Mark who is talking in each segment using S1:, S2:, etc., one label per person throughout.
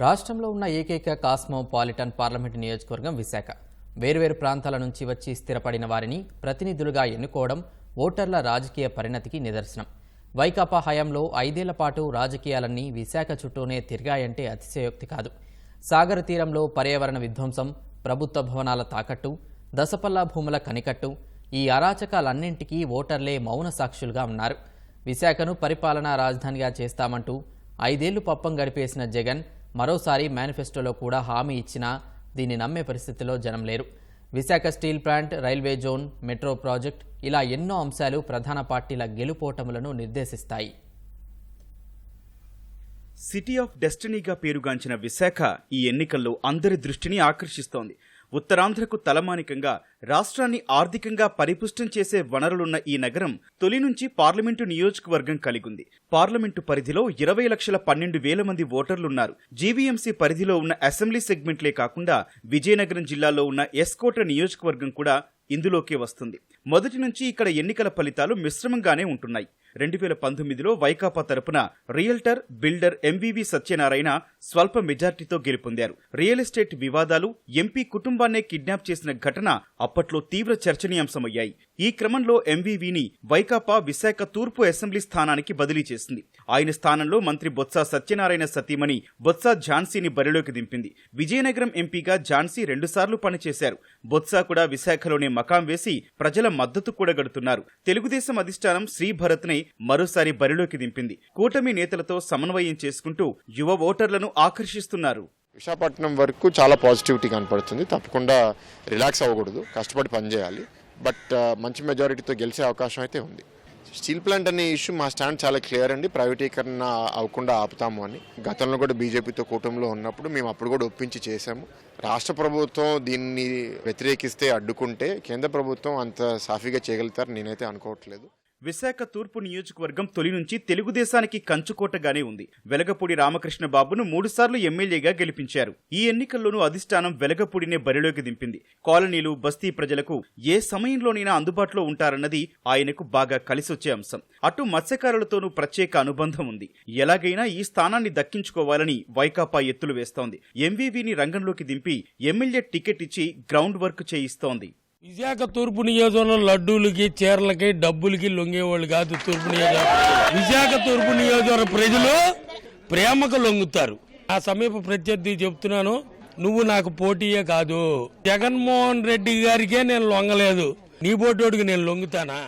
S1: రాష్ట్రంలో ఉన్న ఏకైక కాస్మోపాలిటన్ పార్లమెంటు నియోజకవర్గం విశాఖ. వేర్వేరు ప్రాంతాల నుంచి వచ్చి స్థిరపడిన వారిని ప్రతినిధులుగా ఎన్నుకోవడం ఓటర్ల రాజకీయ పరిణతికి నిదర్శనం. వైకాపా హయాంలో ఐదేళ్ళ పాటు రాజకీయాలన్నీ విశాఖ చుట్టూనే తిరిగాయంటే అతిశయోక్తి కాదు. సాగర తీరంలో పర్యావరణ విధ్వంసం ప్రభుత్వ భవనాల తాకట్టు దశపల్లా భూముల కనికట్టు ఈ అరాచకాలన్నింటికీ ఓటర్లే మౌన సాక్షులుగా ఉన్నారు. విశాఖను పరిపాలనా రాజధానిగా చేస్తామంటూ ఐదేళ్ళు పప్పం గడిపేసిన జగన్ మరోసారి మేనిఫెస్టోలో కూడా హామీ ఇచ్చినా దీన్ని నమ్మే పరిస్థితిలో జనం లేరు. Visakha steel plant railway zone metro project ఇలా ఎన్నో అంశాలు ప్రధాన పార్టీల గెలుపోటములను నిర్దేశిస్తాయి.
S2: సిటీ ఆఫ్ డెస్టినీగా పేరుగాంచిన విశాఖ ఈ ఎన్నికల్లో అందరి దృష్టిని ఆకర్షిస్తోంది. ఉత్తరాంధ్రకు తలమానికంగా రాష్ట్రాన్ని ఆర్థికంగా పరిపుష్టం చేసే వనరులున్న ఈ నగరం తొలి నుంచి పార్లమెంటు నియోజకవర్గం కలిగింది. పార్లమెంటు పరిధిలో ఇరవై లక్షల పన్నెండు వేల మంది ఓటర్లున్నారు. జీవీఎంసీ పరిధిలో ఉన్న అసెంబ్లీ సెగ్మెంట్లే కాకుండా విజయనగరం జిల్లాలో ఉన్న ఎస్కోట నియోజకవర్గం కూడా ఇందులోకి వస్తుంది. మొదటి నుంచి ఇక్కడ ఎన్నికల ఫలితాలు మిశ్రమంగానే ఉంటున్నాయి. రెండు వేల పంతొమ్మిదిలో వైకాపా తరపున రియల్టర్ బిల్డర్ ఎంవివి సత్యనారాయణ స్వల్ప మెజార్టీతో గెలుపొందారు. రియల్ ఎస్టేట్ వివాదాలు ఎంపీ కుటుంబాన్నే కిడ్నాప్ చేసిన ఘటన అప్పట్లో తీవ్ర చర్చనీయాంశమయ్యాయి. ఈ క్రమంలో ఎంవివిని వైకాపా విశాఖ తూర్పు అసెంబ్లీ స్థానానికి బదిలీ చేసింది. ఆయన స్థానంలో మంత్రి బొత్స సత్యనారాయణ సతీమణి బొత్స ఝాన్సీని బరిలోకి దింపింది. విజయనగరం ఎంపీగా ఝాన్సీ రెండుసార్లు పనిచేశారు. బొత్స కూడా విశాఖలోనే మకాం వేసి ప్రజల మద్దతు కూడా గడుతున్నారు. తెలుగుదేశం అధిష్టానం శ్రీభరత్నే మరోసారి బరిలోకి దింపింది. కూటమి నేతలతో సమన్వయం చేసుకుంటూ యువ ఓటర్లను ఆకర్షిస్తున్నారు.
S3: విశాఖపట్నం వరకు చాలా పాజిటివిటీ కనపడుతుంది. తప్పకుండా రిలాక్స్ అవ్వకూడదు. కష్టపడి పనిచేయాలి. బట్ మంచి మెజారిటీతో గెలిచే అవకాశం అయితే ఉంది. స్టీల్ ప్లాంట్ అనే ఇష్యూ మా స్టాండ్ చాలా క్లియర్ అండి. ప్రైవేటీకరణ అవ్వకుండా ఆపుతాము అని. గతంలో కూడా బీజేపీతో కూటమిలో ఉన్నప్పుడు మేము అప్పుడు కూడా ఒప్పించి చేశాము. రాష్ట్ర ప్రభుత్వం దీన్ని వ్యతిరేకిస్తే అడ్డుకుంటే కేంద్ర ప్రభుత్వం అంత సాఫీగా చేయగలుగుతారు నేనైతే అనుకోవట్లేదు.
S2: విశాఖ తూర్పు నియోజకవర్గం తొలి నుంచి తెలుగుదేశానికి కంచుకోటగానే ఉంది. వెలగపూడి రామకృష్ణ బాబును మూడుసార్లు ఎమ్మెల్యేగా గెలిపించారు. ఈ ఎన్నికల్లోనూ అధిష్టానం వెలగపూడినే బరిలోకి దింపింది. కాలనీలు బస్తీ ప్రజలకు ఏ సమయంలోనైనా అందుబాటులో ఉంటారన్నది ఆయనకు బాగా కలిసొచ్చే అంశం. అటు మత్స్యకారులతోనూ ప్రత్యేక అనుబంధం ఉంది. ఎలాగైనా ఈ స్థానాన్ని దక్కించుకోవాలని వైకాపా ఎత్తులు వేస్తోంది. ఎంవీవీని రంగంలోకి దింపి ఎమ్మెల్యే టికెట్ ఇచ్చి గ్రౌండ్ వర్క్ చేయిస్తోంది.
S4: విశాఖ తూర్పు నియోజకవర్గంలో లడ్డూలకి చీరలకి డబ్బులకి లొంగేవాళ్ళు కాదు తూర్పు నియోజకవర్గం. విశాఖ తూర్పు నియోజకవర్గ ప్రజలు ప్రేమకు లొంగుతారు. ఆ సమీప ప్రత్యర్థి చెప్తున్నాను నువ్వు నాకు పోటీయే కాదు. జగన్మోహన్ రెడ్డి గారికే నేను లొంగలేదు. నీ పోటోడికి నేను లొంగుతానా?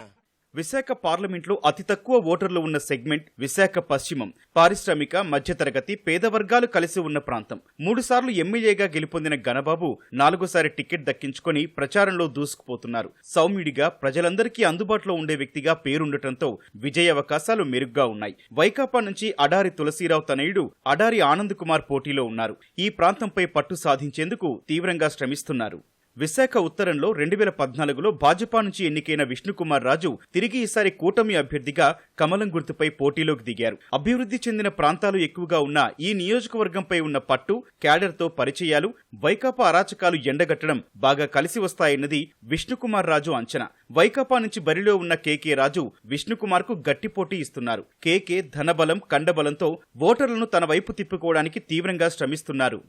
S2: విశాఖ పార్లమెంట్లో అతి తక్కువ ఓటర్లు ఉన్న సెగ్మెంట్ విశాఖ పశ్చిమం. పారిశ్రామిక మధ్యతరగతి పేద వర్గాలు కలిసి ఉన్న ప్రాంతం. మూడుసార్లు ఎమ్మెల్యేగా గెలుపొందిన ఘనబాబు నాలుగోసారి టికెట్ దక్కించుకొని ప్రచారంలో దూసుకుపోతున్నారు. సౌమ్యుడిగా ప్రజలందరికీ అందుబాటులో ఉండే వ్యక్తిగా పేరుండటంతో విజయ అవకాశాలు మెరుగ్గా ఉన్నాయి. వైకాపా నుంచి అడారి తులసీరావు తనయుడు అడారి ఆనంద్ కుమార్ పోటీలో ఉన్నారు. ఈ ప్రాంతంపై పట్టు సాధించేందుకు తీవ్రంగా శ్రమిస్తున్నారు. విశాఖ ఉత్తరంలో రెండు వేల పద్నాలుగులో భాజపా నుంచి ఎన్నికైన విష్ణుకుమార్ రాజు తిరిగి ఈసారి కూటమి అభ్యర్థిగా కమలం గుర్తుపై పోటీలోకి దిగారు. అభివృద్ధి చెందిన ప్రాంతాలు ఎక్కువగా ఉన్న ఈ నియోజకవర్గంపై ఉన్న పట్టు క్యాడర్తో పరిచయాలు వైకాపా అరాచకాలు ఎండగట్టడం బాగా కలిసి వస్తాయన్నది విష్ణుకుమార్ రాజు అంచనా. వైకాపా నుంచి బరిలో ఉన్న కేకే రాజు విష్ణుకుమార్కు గట్టి పోటీ ఇస్తున్నారు. కేకే ధనబలం కండబలంతో ఓటర్లను తన వైపు తిప్పుకోవడానికి తీవ్రంగా శ్రమిస్తున్నారు.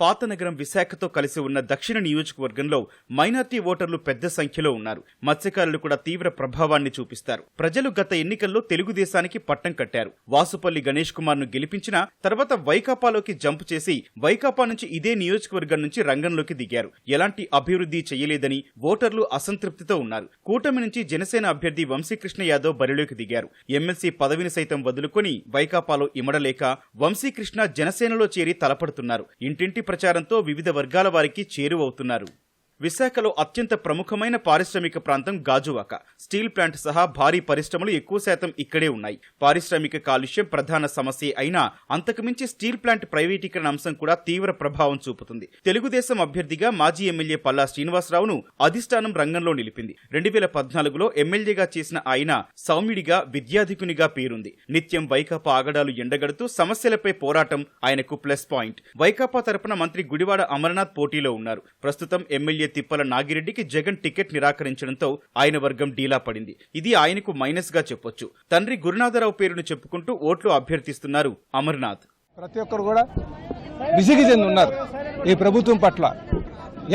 S2: పాతనగరం విశాఖతో కలిసి ఉన్న దక్షిణ నియోజకవర్గంలో మైనార్టీ ఓటర్లు పెద్ద సంఖ్యలో ఉన్నారు. మత్స్యకారులు కూడా తీవ్ర ప్రభావాన్ని చూపిస్తారు. ప్రజలు గత ఎన్నికల్లో తెలుగుదేశానికి పట్టం కట్టారు. వాసుపల్లి గణేష్ కుమార్ను గెలిపించిన తర్వాత వైకాపాలోకి జంప్ చేసి వైకాపా నుంచి ఇదే నియోజకవర్గం నుంచి రంగంలోకి దిగారు. ఎలాంటి అభివృద్ధి చేయలేదని ఓటర్లు అసంతృప్తితో ఉన్నారు. కూటమి నుంచి జనసేన అభ్యర్థి వంశీకృష్ణ యాదవ్ బరిలోకి దిగారు. ఎమ్మెల్సీ పదవిని సైతం వదులుకొని వైకాపాలో ఇమడలేక వంశీకృష్ణ జనసేనలో చేరి తలపడుతున్నారు. ఇంటింటి ప్రచారంతో వివిధ వర్గాల వారికి చేరువవుతున్నారు. విశాఖలో అత్యంత ప్రముఖమైన పారిశ్రామిక ప్రాంతం గాజువాక. స్టీల్ ప్లాంట్ సహా భారీ పరిశ్రమలు ఎక్కువ శాతం ఇక్కడే ఉన్నాయి. పారిశ్రామిక కాలుష్యం ప్రధాన సమస్య అయినా అంతకుమించి స్టీల్ ప్లాంట్ ప్రైవేటీకరణ అంశం కూడా తీవ్ర ప్రభావం చూపుతుంది. తెలుగుదేశం అభ్యర్థిగా మాజీ ఎమ్మెల్యే పల్లా శ్రీనివాసరావును అధిష్టానం రంగంలో నిలిపింది. రెండు వేల పద్నాలుగులో ఎమ్మెల్యేగా చేసిన ఆయన సౌమ్యుడిగా విద్యాధికునిగా పేరుంది. నిత్యం వైకాపా ఆగడాలు ఎండగడుతూ సమస్యలపై పోరాటం ఆయనకు ప్లస్ పాయింట్. వైకాపా తరపున మంత్రి గుడివాడ అమర్నాథ్ పోటీలో ఉన్నారు. ప్రస్తుతం ఎమ్మెల్యే తిప్పల నాగిరెడ్డికి జగన్ టికెట్ నిరాకరించడంతో ఆయన వర్గం డీలా పడింది. ఇది ఆయనకు మైనస్గా చెప్పొచ్చు. తండ్రి గురునాథరావు పేరును చెప్పుకుంటూ ఓట్లు అభ్యర్థిస్తున్నారు అమర్నాథ్.
S5: ప్రతి ఒక్కరు కూడా విసిగి చెంది ఉన్నారు ఈ ప్రభుత్వం పట్ల.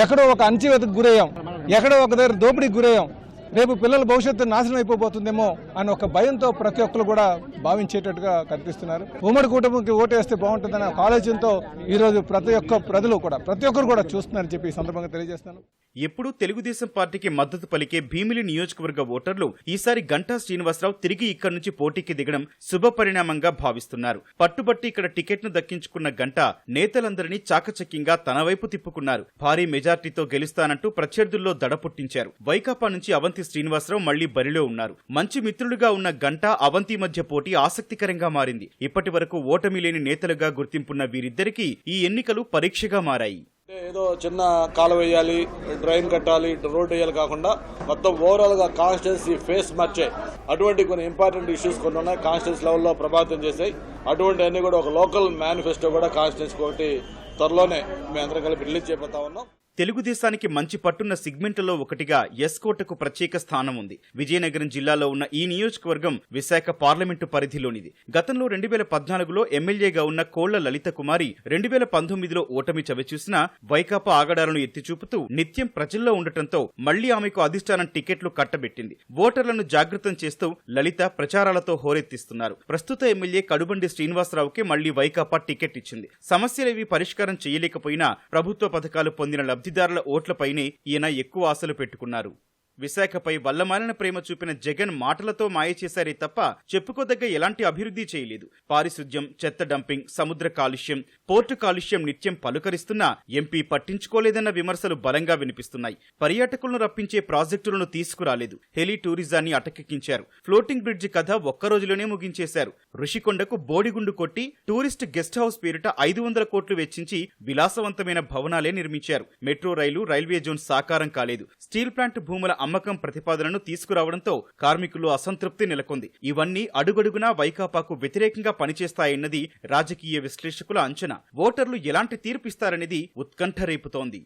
S5: ఎక్కడో ఒక అణచివేతకు గురయ్యాం. ఎక్కడో ఒక దగ్గర దోపిడీకి గురయ్యాం. రేపు పిల్లల భవిష్యత్తు నాశనం అయిపోబోతుందేమో అని ఒక భయంతో ప్రతి ఒక్కరు కూడా భావించేటట్టుగా కనిపిస్తున్నారు. ఉమ్మడి కూటమికి ఓటేస్తే బాగుంటుందనే ఒక ఆలోచనతో ఈరోజు ప్రతి ఒక్క ప్రజలు కూడా ప్రతి ఒక్కరు కూడా చూస్తున్నారని చెప్పి ఈ సందర్భంగా తెలియజేస్తున్నాను.
S2: ఎప్పుడూ తెలుగుదేశం పార్టీకి మద్దతు పలికే భీమిలి నియోజకవర్గ ఓటర్లు ఈసారి గంటా శ్రీనివాసరావు తిరిగి ఇక్కడి నుంచి పోటీకి దిగడం శుభపరిణామంగా భావిస్తున్నారు. పట్టుబట్టి ఇక్కడ టికెట్ను దక్కించుకున్న గంట నేతలందరినీ చాకచక్యంగా తన వైపు తిప్పుకున్నారు. భారీ మెజార్టీతో గెలుస్తానంటూ ప్రత్యర్థుల్లో దడ పుట్టించారు. వైకాపా నుంచి అవంతి శ్రీనివాసరావు మళ్ళీ బరిలో ఉన్నారు. మంచి మిత్రులుగా ఉన్న గంట అవంతి మధ్య పోటీ ఆసక్తికరంగా మారింది. ఇప్పటి వరకు ఓటమి లేని నేతలుగా గుర్తింపున్న వీరిద్దరికీ ఈ ఎన్నికలు పరీక్షగా మారాయి.
S6: అంటే ఏదో చిన్న కాలువ వేయాలి డ్రైన్ కట్టాలి రోడ్ వేయాలి కాకుండా మొత్తం ఓవరాల్గా కాన్స్టిట్యున్సీ ఫేస్ మార్చే అటువంటి కొన్ని ఇంపార్టెంట్ ఇష్యూస్ కొన్ని ఉన్నాయి. కాన్స్టిట్యున్సీ లెవెల్లో ప్రభావితం చేసాయి అటువంటి అన్ని కూడా ఒక లోకల్ మేనిఫెస్టో కూడా కాన్స్టిట్యున్సీ ఒకటి త్వరలోనే మేము అందరం కలిపి రిలీజ్ చేయబోతా ఉన్నాం.
S2: తెలుగుదేశానికి మంచి పట్టున్న సిగ్మెంట్లలో ఒకటిగా ఎస్ కోటకు ప్రత్యేక స్థానం ఉంది. విజయనగరం జిల్లాలో ఉన్న ఈ నియోజకవర్గం విశాఖ పార్లమెంటు పరిధిలోనిది. గతంలో రెండు వేల పద్నాలుగులో ఎమ్మెల్యేగా ఉన్న కోళ్ళ లలిత కుమారి రెండు వేల పంతొమ్మిదిలో ఓటమి చవిచూసినా వైకాపా ఆగడాలను ఎత్తిచూపుతూ నిత్యం ప్రజల్లో ఉండటంతో మళ్ళీ ఆమెకు అధిష్టానం టికెట్లు కట్టబెట్టింది. ఓటర్లను జాగృతం చేస్తూ లలిత ప్రచారాలతో హోరెత్తిస్తున్నారు. ప్రస్తుత ఎమ్మెల్యే కడుబండి శ్రీనివాసరావుకి మళ్ళీ వైకాపా టికెట్ ఇచ్చింది. సమస్యలేవి పరిష్కారం చేయలేకపోయినా ప్రభుత్వ పథకాలు పొందిన లబ్ధిదారుల ఓట్లపైనే ఈయన ఎక్కువ ఆశలు పెట్టుకున్నారు. విశాఖపై వల్లమాలిన ప్రేమ చూపిన జగన్ మాటలతో మాయ చేశారే తప్ప చెప్పుకోదగ్గ ఎలాంటి అభివృద్ధి చేయలేదు. పారిశుద్ధ్యం చెత్త డంపింగ్ సముద్ర కాలుష్యం పోర్టు కాలుష్యం నిత్యం పలుకరిస్తున్నా ఎంపీ పట్టించుకోలేదన్న విమర్శలు బలంగా వినిపిస్తున్నాయి. పర్యాటకులను రప్పించే ప్రాజెక్టులను తీసుకురాలేదు. హెలి టూరిజాన్ని అటకెక్కించారు. ఫ్లోటింగ్ బ్రిడ్జ్ కథ ఒక్క రోజులోనే ముగించేశారు. ఋషికొండకు బోడిగుండు కొట్టి టూరిస్ట్ గెస్ట్ హౌస్ పేరిట ఐదు వందల కోట్లు వెచ్చించి విలాసవంతమైన భవనాలే నిర్మించారు. మెట్రో రైలు రైల్వే జోన్ సాకారం కాలేదు. స్టీల్ ప్లాంట్ భూముల అమ్మకం ప్రతిపాదనను తీసుకురావడంతో కార్మికులు అసంతృప్తి నెలకొంది. ఇవన్నీ అడుగడుగునా వైకాపాకు వ్యతిరేకంగా పనిచేస్తాయన్నది రాజకీయ విశ్లేషకుల అంచనా. ఓటర్లు ఎలాంటి తీర్పిస్తారనేది ఉత్కంఠ రేపుతోంది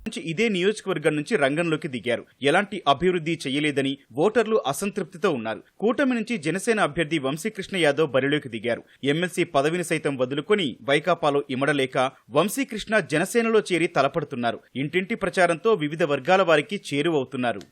S2: నుంచి ఇదే నియోజకవర్గం నుంచి రంగంలోకి దిగారు. ఎలాంటి అభివృద్ధి చేయలేదని ఓటర్లు అసంతృప్తితో ఉన్నారు. కూటమి నుంచి జనసేన అభ్యర్థి వంశీకృష్ణ యాదవ్ బరిలోకి దిగారు. ఎమ్మెల్సీ పదవిని సైతం వదులుకొని వైకాపాలో ఇమడలేక వంశీకృష్ణ జనసేనలో చేరి తలపడుతున్నారు. ఇంటింటి ప్రచారంతో వివిధ వర్గాల వారికి చేరువవుతున్నారు.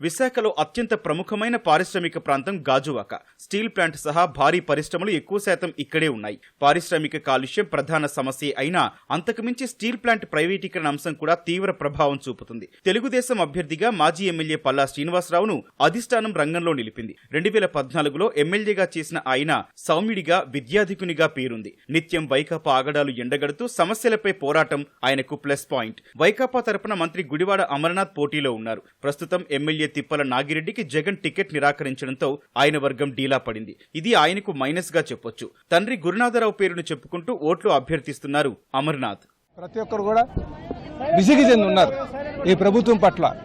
S2: విశాఖలో అత్యంత ప్రముఖమైన పారిశ్రామిక ప్రాంతం గాజువాక. స్టీల్ ప్లాంట్ సహా భారీ పరిశ్రమలు ఎక్కువ శాతం ఇక్కడే ఉన్నాయి. పారిశ్రామిక కాలుష్యం ప్రధాన సమస్య అయినా అంతకుమించి స్టీల్ ప్లాంట్ ప్రైవేటీకరణ అంశం కూడా తీవ్ర ప్రభావం చూపుతుంది. తెలుగుదేశం అభ్యర్థిగా మాజీ ఎమ్మెల్యే పల్లా శ్రీనివాసరావును అధిష్టానం రంగంలో నిలిపింది. రెండు వేల పద్నాలుగులో ఎమ్మెల్యేగా చేసిన ఆయన సౌమ్యుడిగా విద్యాధికునిగా పేరుంది. నిత్యం వైకాపా ఆగడాలు ఎండగడుతూ సమస్యలపై పోరాటం ఆయనకు ప్లస్ పాయింట్. వైకాపా తరపున మంత్రి గుడివాడ అమర్నాథ్ పోటీలో ఉన్నారు. ప్రస్తుతం ఎమ్మెల్యే తిప్పల నాగిరెడ్డికి జగన్ టికెట్ నిరాకరించడంతో ఆయన వర్గం డీలా పడింది. ఇది ఆయనకు మైనస్గా చెప్పొచ్చు. తండ్రి గురునాథరావు పేరును చెప్పుకుంటూ ఓట్లు అభ్యర్థిస్తున్నారు అమర్నాథ్.
S5: ప్రతి ఒక్కరు కూడా విసిగి చెంది ఉన్నారు ఈ ప్రభుత్వం పట్ల.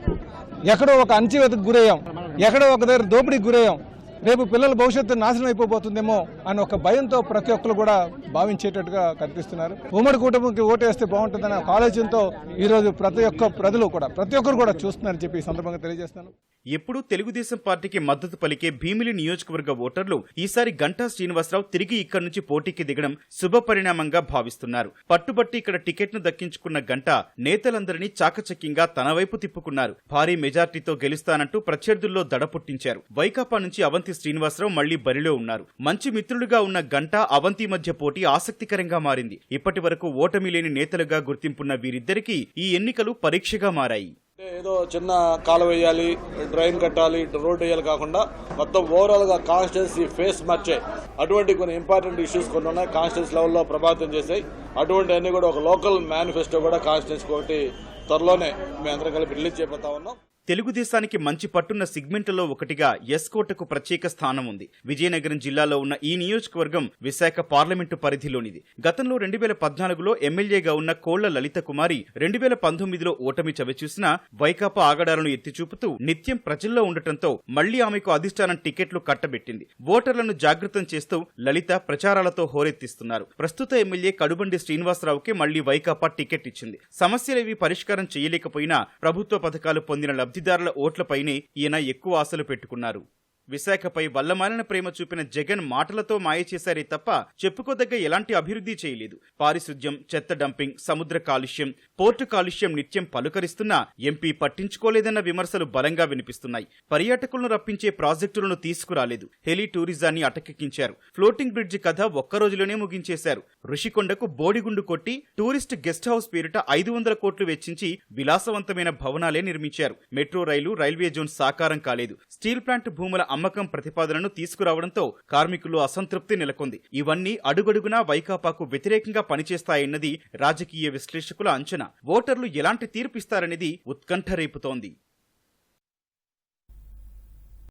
S5: ఎక్కడో ఒక అణచివేతకు గురయ్యాం. ఎక్కడో ఒక దగ్గర దోపిడీకి గురయ్యాం. రేపు పిల్లల భవిష్యత్తు నాశనం అయిపోబోతుందేమో అని ఒక భయంతో ప్రతి ఒక్కరు కూడా భావించేటట్టుగా కనిపిస్తున్నారు. ఉమ్మడి కూటమికి ఓటేస్తే బాగుంటుందనే ఒక ఆలోచనతో ఈరోజు ప్రతి ఒక్క ప్రజలు కూడా ప్రతి ఒక్కరు కూడా చూస్తున్నారని చెప్పి ఈ సందర్భంగా తెలియజేస్తున్నాను.
S2: ఎప్పుడూ తెలుగుదేశం పార్టీకి మద్దతు పలికే భీమిలి నియోజకవర్గ ఓటర్లు ఈసారి గంటా శ్రీనివాసరావు తిరిగి ఇక్కడి నుంచి పోటీకి దిగడం శుభపరిణామంగా భావిస్తున్నారు. పట్టుబట్టి ఇక్కడ టికెట్ను దక్కించుకున్న గంట నేతలందరినీ చాకచక్యంగా తన వైపు తిప్పుకున్నారు. భారీ మెజార్టీతో గెలుస్తానంటూ ప్రత్యర్థుల్లో దడ పుట్టించారు. వైకాపా నుంచి అవంతి శ్రీనివాసరావు మళ్ళీ బరిలో ఉన్నారు. మంచి మిత్రులుగా ఉన్న గంట అవంతి మధ్య పోటీ ఆసక్తికరంగా మారింది. ఇప్పటి వరకు ఓటమి లేని నేతలుగా గుర్తింపున్న వీరిద్దరికీ ఈ ఎన్నికలు పరీక్షగా మారాయి.
S6: ఏదో చిన్న కాలువ వేయాలి డ్రైన్ కట్టాలి రోడ్ వేయాలి కాకుండా మొత్తం ఓవరాల్గా కాన్స్టిట్యున్సీ ఫేస్ మార్చే అటువంటి కొన్ని ఇంపార్టెంట్ ఇష్యూస్ కొన్ని ఉన్నాయి కాన్స్టిట్యున్సీ లెవెల్లో ప్రభావితం చేశాయి అటువంటి అన్ని కూడా ఒక లోకల్ మేనిఫెస్టో కూడా కాన్స్టిట్యున్సీ ఒకటి త్వరలోనే మేము అందరం కలిపి రిలీజ్ చేయబోతా ఉన్నాం.
S2: తెలుగుదేశానికి మంచి పట్టున్న సిగ్మెంట్లలో ఒకటిగా ఎస్ కోటకు ప్రత్యేక స్థానం ఉంది. విజయనగరం జిల్లాలో ఉన్న ఈ నియోజకవర్గం విశాఖ పార్లమెంటు పరిధిలోనిది. గతంలో రెండు వేల పద్నాలుగులో ఎమ్మెల్యేగా ఉన్న కోళ్ళ లలిత కుమారి రెండు వేల పంతొమ్మిదిలో ఓటమి చవిచూసినా వైకాపా ఆగడాలను ఎత్తిచూపుతూ నిత్యం ప్రజల్లో ఉండటంతో మళ్ళీ ఆమెకు అధిష్టానం టికెట్లు కట్టబెట్టింది. ఓటర్లను జాగృతం చేస్తూ లలిత ప్రచారాలతో హోరెత్తిస్తున్నారు. ప్రస్తుత ఎమ్మెల్యే కడుబండి శ్రీనివాసరావుకి మళ్ళీ వైకాపా టికెట్ ఇచ్చింది. సమస్యలేవి పరిష్కారం చేయలేకపోయినా ప్రభుత్వ పథకాలు పొందిన లబ్ధి లబ్ధిదారుల ఓట్లపైనే ఈయన ఎక్కువ ఆశలు పెట్టుకున్నారు. విశాఖపై వల్లమాలిన ప్రేమ చూపిన జగన్ మాటలతో మాయ చేశారే తప్ప చెప్పుకోదగ్గ ఎలాంటి అభివృద్ధి చేయలేదు. పారిశుద్ధ్యం చెత్త డంపింగ్ సముద్ర కాలుష్యం పోర్టు కాలుష్యం నిత్యం పలుకరిస్తున్నా ఎంపీ పట్టించుకోలేదన్న విమర్శలు బలంగా వినిపిస్తున్నాయి. పర్యాటకులను రప్పించే ప్రాజెక్టులను తీసుకురాలేదు. హెలి టూరిజాన్ని అటకెక్కించారు. ఫ్లోటింగ్ బ్రిడ్జ్ కథ ఒక్క రోజులోనే ముగించేశారు. ఋషికొండకు బోడిగుండు కొట్టి టూరిస్ట్ గెస్ట్ హౌస్ పేరిట ఐదు వందల కోట్లు వెచ్చించి విలాసవంతమైన భవనాలే నిర్మించారు. మెట్రో రైలు రైల్వే జోన్ సాకారం కాలేదు. స్టీల్ ప్లాంట్ భూముల అమ్మకం ప్రతిపాదనను తీసుకురావడంతో కార్మికులు అసంతృప్తి నెలకొంది. ఇవన్నీ అడుగడుగునా వైకాపాకు వ్యతిరేకంగా పనిచేస్తాయన్నది రాజకీయ విశ్లేషకుల అంచనా. ఓటర్లు ఎలాంటి తీర్పిస్తారనేది ఉత్కంఠ రేపుతోంది.